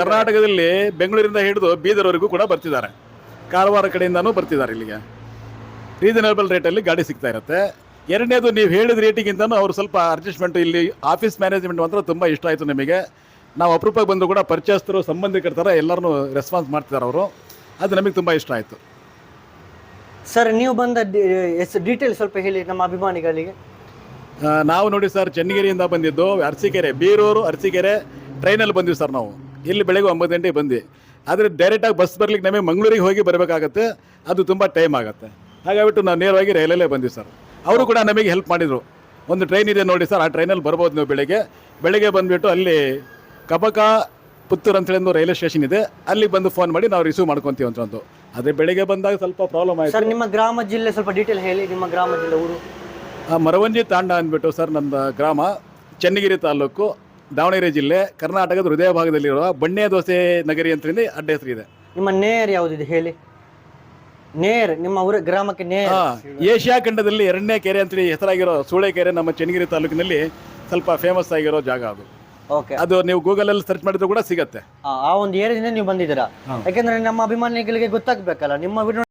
ಕರ್ನಾಟಕದಲ್ಲಿ ಬೆಂಗಳೂರಿಂದ ಹಿಡಿದು ಬೀದರ್ವರೆಗೂ ಕೂಡ ಬರ್ತಿದ್ದಾರೆ. ಕಾರವಾರ ಕಡೆಯಿಂದನೂ ಬರ್ತಿದ್ದಾರೆ ಇಲ್ಲಿಗೆ. ರೀಸನಬಲ್ ರೇಟಲ್ಲಿ ಗಾಡಿ ಸಿಗ್ತಾ ಇರುತ್ತೆ. ಎರಡನೇದು ನೀವು ಹೇಳಿದ ರೇಟಿಗಿಂತನೂ ಅವರು ಸ್ವಲ್ಪ ಅಡ್ಜಸ್ಟ್ಮೆಂಟ್ ಇಲ್ಲಿ ಆಫೀಸ್ ಮ್ಯಾನೇಜ್ಮೆಂಟ್ ಮಾತ್ರ ತುಂಬ ಇಷ್ಟ ಆಯಿತು ನಿಮಗೆ. ನಾವು ಅಪರೂಪಕ್ಕೆ ಬಂದು ಕೂಡ ಪರಿಚಯಸ್ಥರು ಸಂಬಂಧಿಕರ ಥರ ಎಲ್ಲರನ್ನೂ ರೆಸ್ಪಾನ್ಸ್ ಮಾಡ್ತಿದ್ದಾರೆ ಅವರು. ಅದು ನಮಗೆ ತುಂಬ ಇಷ್ಟ ಆಯಿತು. ಸರ್ ನೀವು ಬಂದ ಡೀಟೇಲ್ ಸ್ವಲ್ಪ ಹೇಳಿ ನಮ್ಮ ಅಭಿಮಾನಿಗಳಿಗೆ. ನಾವು ನೋಡಿ ಸರ್ ಚನ್ನಗಿರಿಯಿಂದ ಬಂದಿದ್ದು ಅರಸೀಕೆರೆ ಬೀರೂರು ಅರಸೀಕೆರೆ ಟ್ರೈನಲ್ಲಿ ಬಂದ್ವಿ ಸರ್ ನಾವು. ಇಲ್ಲಿ ಬೆಳಗ್ಗೆ ಒಂಬತ್ತು ಗಂಟೆಗೆ ಬಂದ್ವಿ. ಆದರೆ ಡೈರೆಕ್ಟಾಗಿ ಬಸ್ ಬರ್ಲಿಕ್ಕೆ ನಮಗೆ ಮಂಗಳೂರಿಗೆ ಹೋಗಿ ಬರಬೇಕಾಗತ್ತೆ. ಅದು ತುಂಬ ಟೈಮ್ ಆಗುತ್ತೆ. ಹಾಗಾಗಿಬಿಟ್ಟು ನಾವು ನೇರವಾಗಿ ರೈಲಲ್ಲೇ ಬಂದ್ವಿ ಸರ್. ಅವರು ಕೂಡ ನಮಗೆ ಹೆಲ್ಪ್ ಮಾಡಿದರು. ಒಂದು ಟ್ರೈನ್ ಇದೆ ನೋಡಿ ಸರ್ ಆ ಟ್ರೈನಲ್ಲಿ ಬರ್ಬೋದು ನೀವು ಬೆಳಗ್ಗೆ. ಬೆಳಗ್ಗೆ ಬಂದುಬಿಟ್ಟು ಅಲ್ಲಿ ಕಬಕ ಪುತ್ತೂರು ಅಂತೇಳಿ ಒಂದು ರೈಲ್ವೆ ಸ್ಟೇಷನ್ ಇದೆ. ಅಲ್ಲಿ ಬಂದು ಫೋನ್ ಮಾಡಿ ನಾವು ರಿಸೀವ್ ಮಾಡ್ಕೊತೀವಿ ಅಂತ ಒಂದು. ಆದರೆ ಬೆಳಗ್ಗೆ ಬಂದಾಗ ಸ್ವಲ್ಪ ಪ್ರಾಬ್ಲಮ್ ಆಯಿತು. ಸರ್ ನಿಮ್ಮ ಗ್ರಾಮ ಜಿಲ್ಲೆ ಸ್ವಲ್ಪ ಡೀಟೇಲ್ ಹೇಳಿ ನಿಮ್ಮ ಗ್ರಾಮ ಜಿಲ್ಲೆ ಊರು. ಆ, ಮರವಂಜಿ ತಾಂಡ ಅಂದ್ಬಿಟ್ಟು ಸರ್ ನಮ್ಮ ಗ್ರಾಮ. ಚನ್ನಗಿರಿ ತಾಲೂಕು. ದಾವಣಗೆರೆ ಜಿಲ್ಲೆ ಕರ್ನಾಟಕದ ಹೃದಯ ಭಾಗದಲ್ಲಿರುವ ಬಣ್ಣೆ ದೋಸೆ ನಗರಿ ಅಂತೇಳಿ ಅಡ್ಡ ಹೆಸರಿದೆ. ನಿಮ್ಮ ನೇರ್ ಇದೆ ಹೇಳಿ? ನೇರ್ ನಿಮ್ಮ ಊರ ಗ್ರಾಮಕ್ಕೆ ನೇರ್. ಹಾ ಏಷ್ಯಾ ಖಂಡದಲ್ಲಿ ಎರಡನೇ ಕೆರೆ ಅಂತೇಳಿ ಹೆಸರಾಗಿರೋ ಸೂಳೆಕೆರೆ ನಮ್ಮ ಚನ್ನಗಿರಿ ತಾಲೂಕಿನಲ್ಲಿ ಸ್ವಲ್ಪ ಫೇಮಸ್ ಆಗಿರೋ ಜಾಗ ಅದು. ಓಕೆ ಅದು ನೀವು ಗೂಗಲ್ ಅಲ್ಲಿ ಸರ್ಚ್ ಮಾಡಿದ್ರು ಕೂಡ ಸಿಗತ್ತೆ. ಆ ಒಂದು ಏರಿಯಾದಿಂದ ನೀವು ಬಂದಿದ್ದೀರಾ? ಯಾಕೆಂದ್ರೆ ನಮ್ಮ ಅಭಿಮಾನಿಗಳಿಗೆ ಗೊತ್ತಾಗ್ಬೇಕಲ್ಲ ನಿಮ್ಮ ವಿಡಿಯೋ